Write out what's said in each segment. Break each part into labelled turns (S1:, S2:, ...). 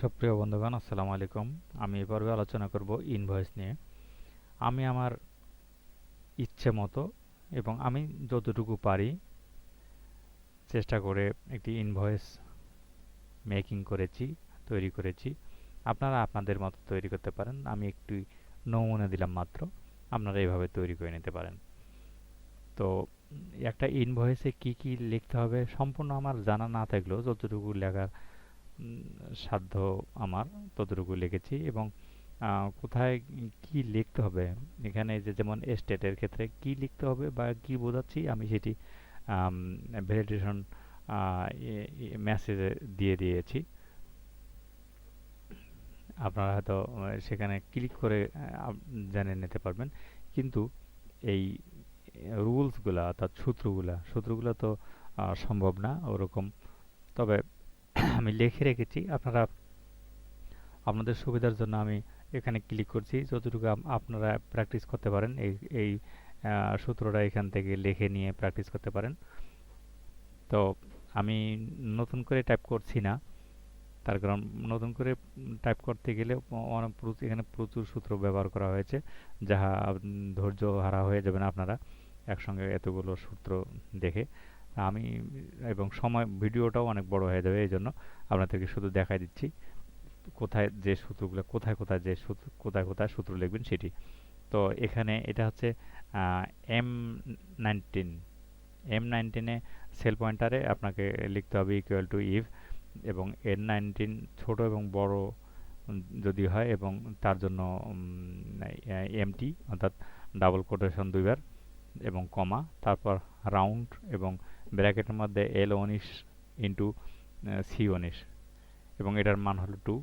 S1: সুপ্রিয় বন্ধুগণ, আসসালামু আলাইকুম। আমি এ পর্বে আলোচনা করব ইনভয়েস নিয়ে। আমি আমার ইচ্ছে মতো এবং আমি যতটুকু পারি চেষ্টা করে একটি ইনভয়েস মেকিং করেছি, তৈরি করেছি। আপনারা আপনাদের মতো তৈরি করতে পারেন। আমি একটু নমুনা দিলাম মাত্র। আপনারা এইভাবে তৈরি করে নিতে পারেন। তো একটা ইনভয়েসে কি কি লিখতে হবে সম্পূর্ণ আমার জানা না থাকলেও যতটুকু লেখার সাধ্য আমার, ততটুকু লিখেছি এবং কোথায় কি লিখতে হবে? এখানে যে যেমন স্টেটের ক্ষেত্রে কি লিখতে হবে বা কি বোঝাচ্ছি, আমি সেটি ভ্যালিডেশন মেসেজে দিয়ে দিয়েছি। আপনারা হয়তো সেখানে ক্লিক করে জেনে নিতে পারবেন। কিন্তু এই রুলসগুলা অর্থাৎ সূত্রগুলা, সূত্রগুলো তো সম্ভব না ওরকম। তবে আমি লিখে রেখেছি। আপনারা আপনাদের সুবিধার জন্য আমি এখানে ক্লিক করছি। যতটুকু আপনারা প্র্যাকটিস করতে পারেন, এই এই সূত্রটা এখান থেকে লিখে নিয়ে প্র্যাকটিস করতে পারেন। তো আমি নতুন করে টাইপ করছি না। তার কারণ নতুন করে টাইপ করতে গেলে অনেক এখানে প্রচুর সূত্র ব্যবহার করা হয়েছে, যাহা ধৈর্য হারা হয়ে যাবেন আপনারা একসঙ্গে এতগুলো সূত্র দেখে। আমি এবং সময়, ভিডিওটাও অনেক বড় হয়ে যাবে, এই জন্য আপনাদেরকে শুধু দেখাই দিচ্ছি কোথায় যে সূত্রগুলো, কোথায় কোথায় যে সূত্র, কোথায় কোথায় সূত্র লিখবেন সেটি। তো এখানে এটা হচ্ছে এম নাইনটিন এম নাইনটিনে সেল পয়েন্টারে আপনাকে লিখতে হবে ইকুয়াল টু ইভ এবং এন নাইনটিন ছোট এবং বড় যদি হয় এবং তার জন্য এমটি অর্থাৎ ডাবল কোটেশন দুইবার এবং কমা তারপর রাউন্ড এবং ব্র্যাকেটের মধ্যে এল উনিশ ইন্টু সি উনিশ। এবং এটার মান হলো টু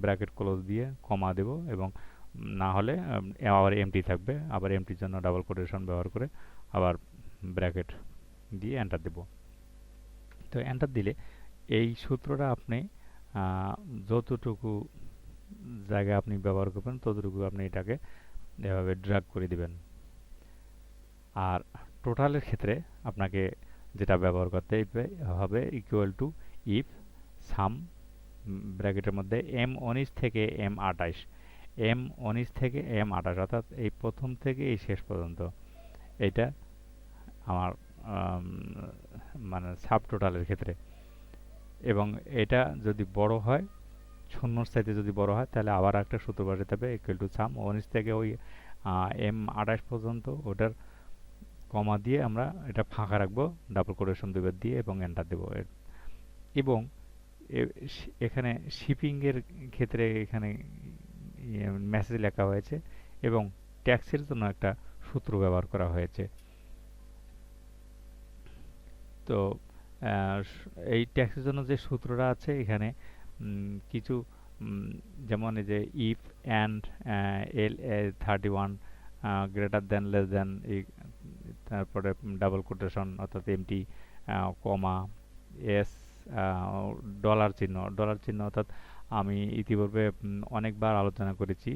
S1: ব্র্যাকেট ক্লোজ দিয়ে কমা দেব এবং না হলে আবার এমটি থাকবে। আবার এমটির জন্য ডাবল কোটেশন ব্যবহার করে আবার ব্র্যাকেট দিয়ে এন্টার দেব। তো এন্টার দিলে এই সূত্রটা আপনি যতটুকু জায়গায় আপনি ব্যবহার করবেন, ততটুকু আপনি এটাকে এভাবে ড্রাগ করে দিবেন। আর টোটালের ক্ষেত্রে আপনাকে যেটা ব্যবহার করতে হবে ইকুয়াল টু ইফ সাম ব্র্যাকেটের মধ্যে এম উনিশ থেকে এম আঠাশ। এম উনিশ থেকে এম আঠাশ, অর্থাৎ এই প্রথম থেকে এই শেষ পর্যন্ত। এটা আমার মানে সাব টোটালের ক্ষেত্রে। এবং এটা যদি বড় হয়, শূন্যর চাইতে যদি বড় হয়, তাহলে আবার একটা সূত্র বসাতে হবে ইকুয়াল টু সাম উনিশ থেকে ওই এম আঠাশ পর্যন্ত, ওটার কমা দিয়ে আমরা এটা ফাঁকা রাখব ডাবল কোটেশন দুবার দিয়ে এবং এন্টার দেব। এবং এখানে শিপিংয়ের ক্ষেত্রে এখানে মেসেজ লেখা হয়েছে এবং ট্যাক্সের জন্য একটা সূত্র ব্যবহার করা হয়েছে। তো এই ট্যাক্সের জন্য যে সূত্রটা আছে এখানে কিছু যেমন এই যে if and L A thirty one greater than less than তারপরে ডাবল কোটেশন অর্থাৎ এমটি কমা এস ডলার চিহ্ন। ডলার চিহ্ন অর্থাৎ আমি ইতিপূর্বে অনেকবার আলোচনা করেছি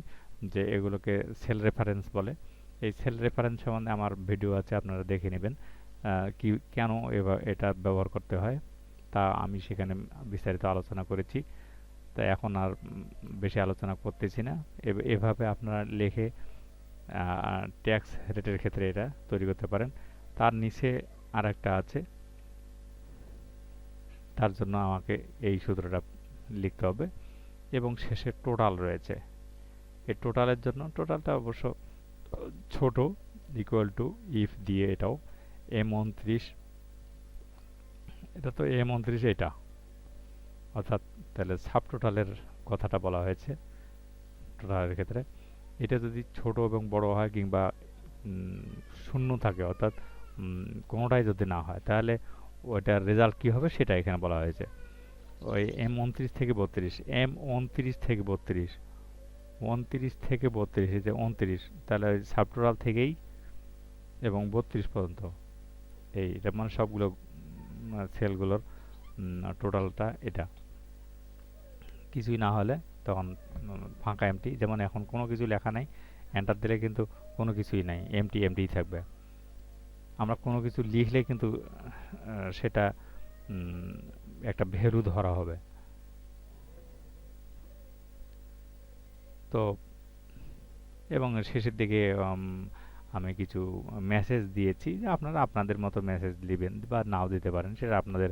S1: যে এগুলোকে সেল রেফারেন্স বলে। এই সেল রেফারেন্স সম্বন্ধে আমার ভিডিও আছে, আপনারা দেখে নেবেন কি, কেন এটা ব্যবহার করতে হয়, তা আমি সেখানে বিস্তারিত আলোচনা করেছি। তাই এখন আর বেশি আলোচনা করতেছি না। এভাবে আপনারা লেখে ট্যাক্স রেটের ক্ষেত্রে এটা তৈরি করতে পারেন। তার নিচে আর একটা আছে। তার জন্য আমাকে এই সূত্রটা লিখতে হবে। এবং শেষে টোটাল রয়েছে। এই টোটালের জন্য, টোটালটা অবশ্য ছোট ইকুয়াল টু ইফ দিয়ে এটাও এম উনত্রিশ। এটা তো এম উনত্রিশ এটা। অর্থাৎ তাহলে সাব টোটালের কথাটা বলা হয়েছে। টোটালের ক্ষেত্রে। এটা যদি ছোট এবং বড় হয় কিংবা শূন্য থাকে, অর্থাৎ কোনোটাই যদি না হয়, তাহলে ওইটার রেজাল্ট কী হবে সেটা এখানে বলা হয়েছে। ওই এম উনত্রিশ থেকে বত্রিশ এম উনত্রিশ থেকে বত্রিশ, উনত্রিশ থেকে বত্রিশ, এই যে উনত্রিশ, তাহলে ওই সাবটোটাল থেকেই এবং বত্রিশ পর্যন্ত, এই এটা মানে সবগুলো সেলগুলোর টোটালটা এটা। কিছুই না হলে তখন ফাঁকা এমটি যেমন এখন কোনো কিছু লেখা নাই এন্টার দিলে কিন্তু কোনো কিছুই নাই এমটি এমটিই থাকবে। আমরা কোনো কিছু লিখলে কিন্তু সেটা একটা ভ্যালু ধরা হবে। তো, এবং শেষের দিকে আমি কিছু মেসেজ দিয়েছি, যে আপনারা আপনাদের মতো মেসেজ দিবেন বা নাও দিতে পারেন, সেটা আপনাদের,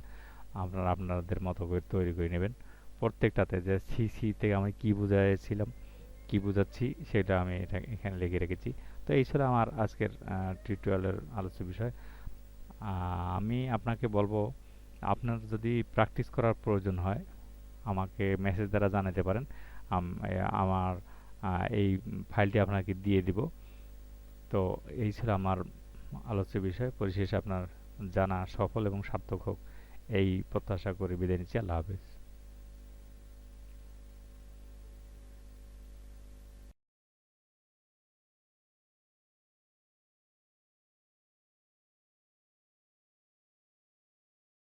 S1: আপনারা আপনাদের মতো করে তৈরি করে নেবেন। প্রত্যেকটাতে যে সি সি থেকে আমি কি বুঝাইছিলাম, কি বুঝাচ্ছি সেটা আমি এখানে লিখে রেখেছি। তো এই ছিল আমার আজকের টিউটোরিয়ালের আলোচ্য বিষয়। আমি আপনাকে বলব, আপনার যদি প্র্যাকটিস করার প্রয়োজন হয়, আমাকে মেসেজ দ্বারা জানাতে পারেন। আমার এই ফাইলটি আপনাকে দিয়ে দিব। তো এই ছিল আমার আলোচ্য বিষয়। পরিশেষে আপনার জানা সফল এবং সার্থক হোক। এই প্রত্যাশা করে বিদায় নিচ্ছি। আল্লাহ হাফেজ।